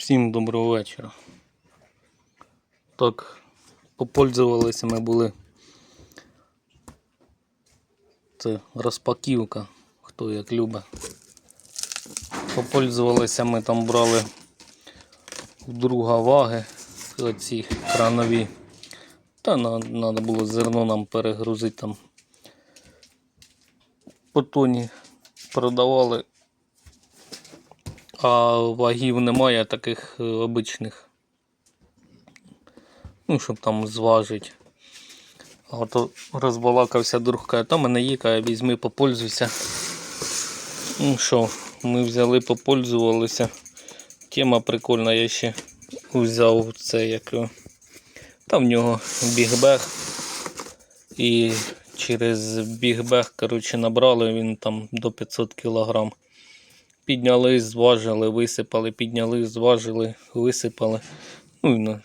Всім доброго вечора. Так, попользувалися ми були. Це розпаківка, хто як любить. Попользувалися ми там брали у друга ваги, оці кранові. Та треба було зерно нам перегрузити там. По тоні продавали а вагів немає таких е, обичних. Ну, щоб там зважити. А от розбалакався друг каже, то мене є, каже, візьми, попользуйся. Ну що, ми взяли, попользувалися. Тема прикольна, я ще взяв це як. Там в нього бігбег. І через бігбег, коротше, набрали він там до 500 кілограм. Підняли, зважили, висипали, підняли, зважили, висипали. Ну,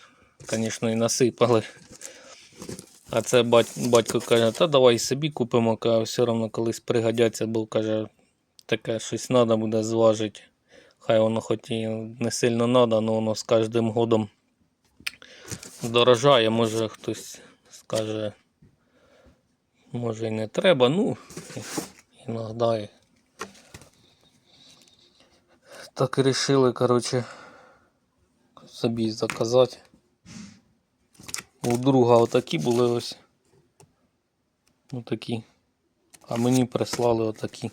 звісно, і насипали. А це бать- батько каже, та давай собі купимо, каже, все одно колись пригодяться, бо каже, таке щось треба буде зважити. Хай воно хоч і не сильно треба, але воно з кожним годом дорожає. Може хтось скаже, може і не треба, ну, іноді. Так і рішили, коротше, собі заказати. У друга отакі були ось. Отакі. А мені прислали отакі.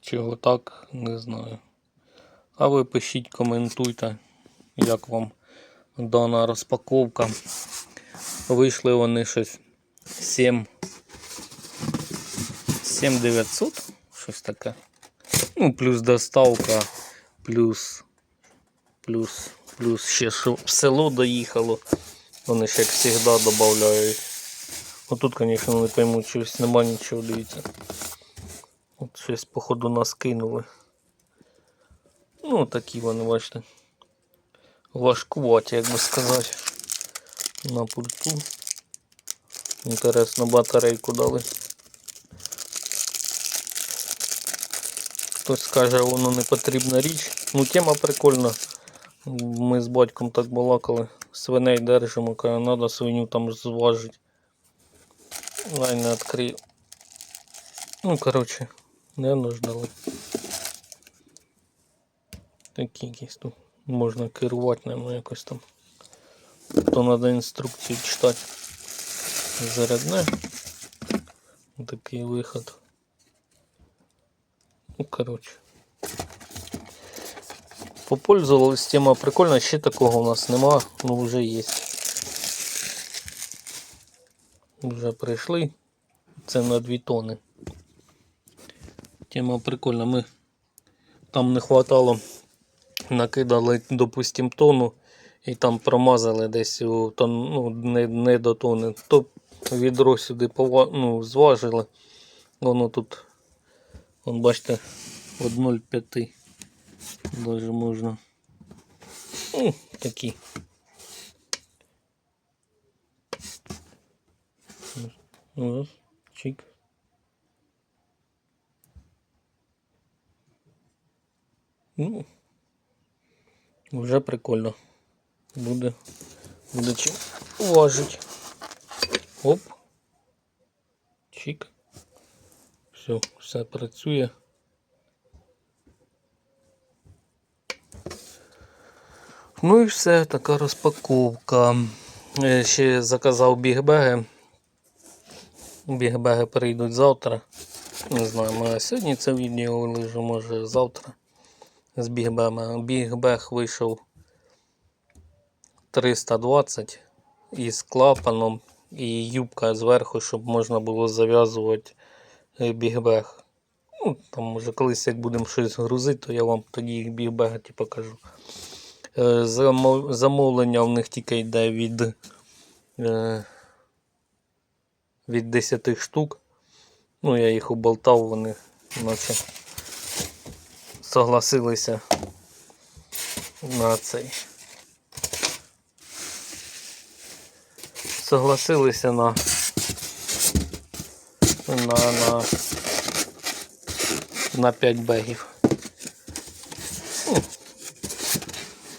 Чого так, не знаю. А ви пишіть, коментуйте, як вам дана розпаковка. Вийшли вони щось 7 7900, щось таке. Ну, плюс доставка, плюс, плюс, плюс ще в село доїхало. Вони ж як завжди додають. Отут, звісно, не пойму, чогось нема нічого, дивіться. От щось, походу, нас кинули. Ну, такі вони, бачите. Важкуваті, як би сказати. На пульту. Інтересно, батарейку дали. Хтось скаже, воно не потрібна річ. Ну, тема прикольна. Ми з батьком так балакали. Свиней держимо, каже, треба свиню там зважити. Лай не відкрию. Ну, коротше, не нуждали. Такі якісь тут. Можна керувати ними якось там. То треба інструкцію читати. Зарядне. Такий виход. Ну, короче. Попользовались тема прикольно, ще такого у нас нема, ну вже є. Вже прийшли. Це на 2 тони. Тема прикольна. Ми там не хватало, накидали, допустим, тонну і там промазали десь у тон, ну, не, не до тони. То відро сюди пова, ну, зважили. Воно тут Вон бачите, от 0,5 даже можна. Ну, такі. Ось, чик. Ну, вже прикольно. Буде, буде чим важить. Оп. Чик. Все, все працює. Ну і все, така розпаковка. Е, Ще заказав бігбеги. Бігбеги прийдуть завтра. Не знаю, може сьогодні це відео вилежу, може завтра. З бігбегами. Бігбег вийшов 320 із клапаном і юбка зверху, щоб можна було зав'язувати бігбег. Ну, там може колись як будемо щось грузити, то я вам тоді бігбега ті покажу. Е, Замовлення в них тільки йде від, е, від 10 штук. Ну, я їх оболтав, вони наче согласилися на цей. Согласилися на на, на, на 5 бегів. Ну,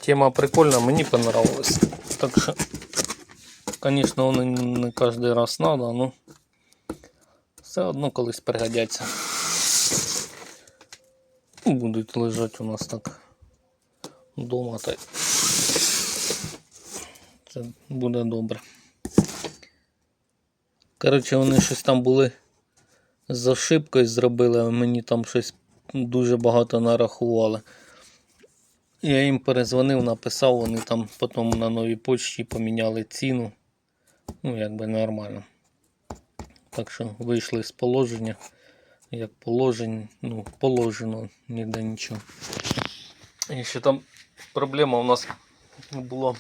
тема прикольна, мені понравилась. Так що, звісно, воно не кожен раз треба, ну все одно колись пригодяться. Ну, Будуть лежати у нас так вдома. Та... Це буде добре. Коротше, вони щось там були з ошибкою зробили, мені там щось дуже багато нарахували. Я їм перезвонив, написав, вони там потім на новій почті поміняли ціну. Ну, якби нормально. Так що вийшли з положення. Як положень, ну, положено, ніде нічого. І ще там проблема у нас була.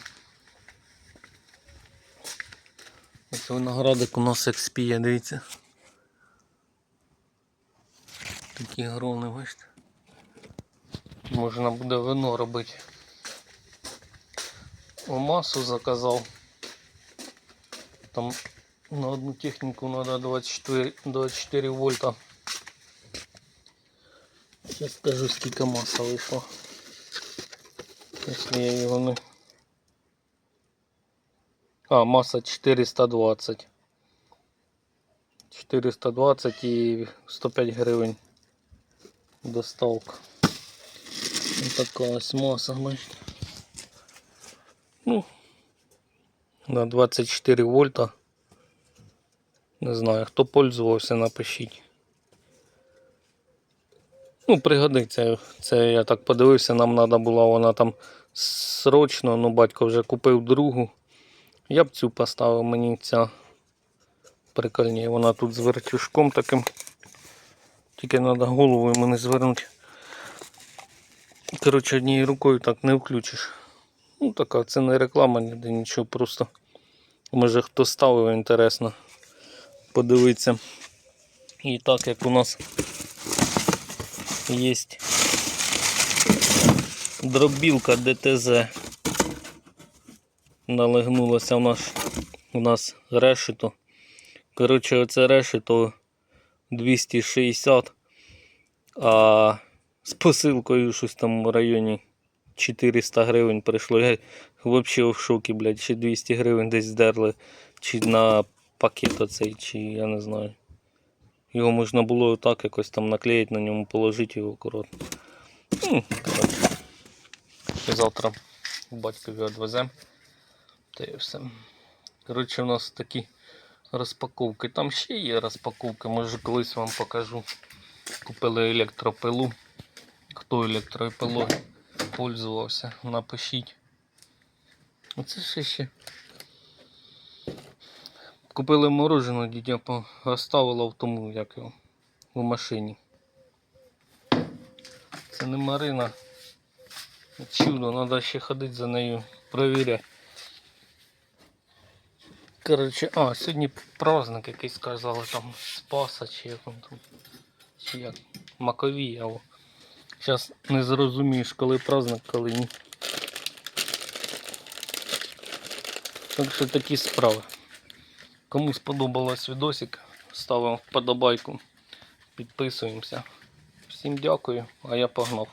Ось виноградик у нас експіє, дивіться. Такі грони, бачите. Можна буде вино робити. О, масу заказав. Там на одну техніку треба 24, 24 вольта. Зараз скажу скільки маса вийшло. Якщо я його не... А, маса 420. 420 і 105 гривень доставка. Ось така ось маса, бачите. Ну, на 24 вольта. Не знаю, хто пользувався, напишіть. Ну, пригодиться. Це я так подивився, нам треба була вона там срочно, ну батько вже купив другу. Я б цю поставив, мені ця прикольніше. Вона тут з вертюшком таким. Тільки треба голову йому не звернути. Коротше, однією рукою так не включиш. Ну така, це не реклама, ніде нічого, просто може хто ставив, інтересно подивитися. І так як у нас є дробілка ДТЗ. Налегнулося в нас, у нас решето. Коротше, оце решето 260, а з посилкою щось там в районі 400 гривень прийшло. Я взагалі в шокі, блядь, чи 200 гривень десь здерли, чи на пакет оцей, чи я не знаю. Його можна було так якось там наклеїти на ньому, положити його акуратно. Ну. Завтра батькові відвеземо. Та і все. Коротше, у нас такі розпаковки. Там ще є розпаковки, може колись вам покажу. Купили електропилу. Хто електропилою пользувався, напишіть. Оце ще ще. Купили мороженое, дідя оставила в тому, як його, у машині. Це не Марина. Чудо, треба ще ходити за нею, провіряти. Коротше, а, сьогодні праздник якийсь сказали, там Спаса чи як там. Чи як? Маковій, або. Зараз не зрозумієш, коли праздник, коли ні. Так що такі справи. Кому сподобалось відосик, ставимо вподобайку, підписуємося. Всім дякую, а я погнав.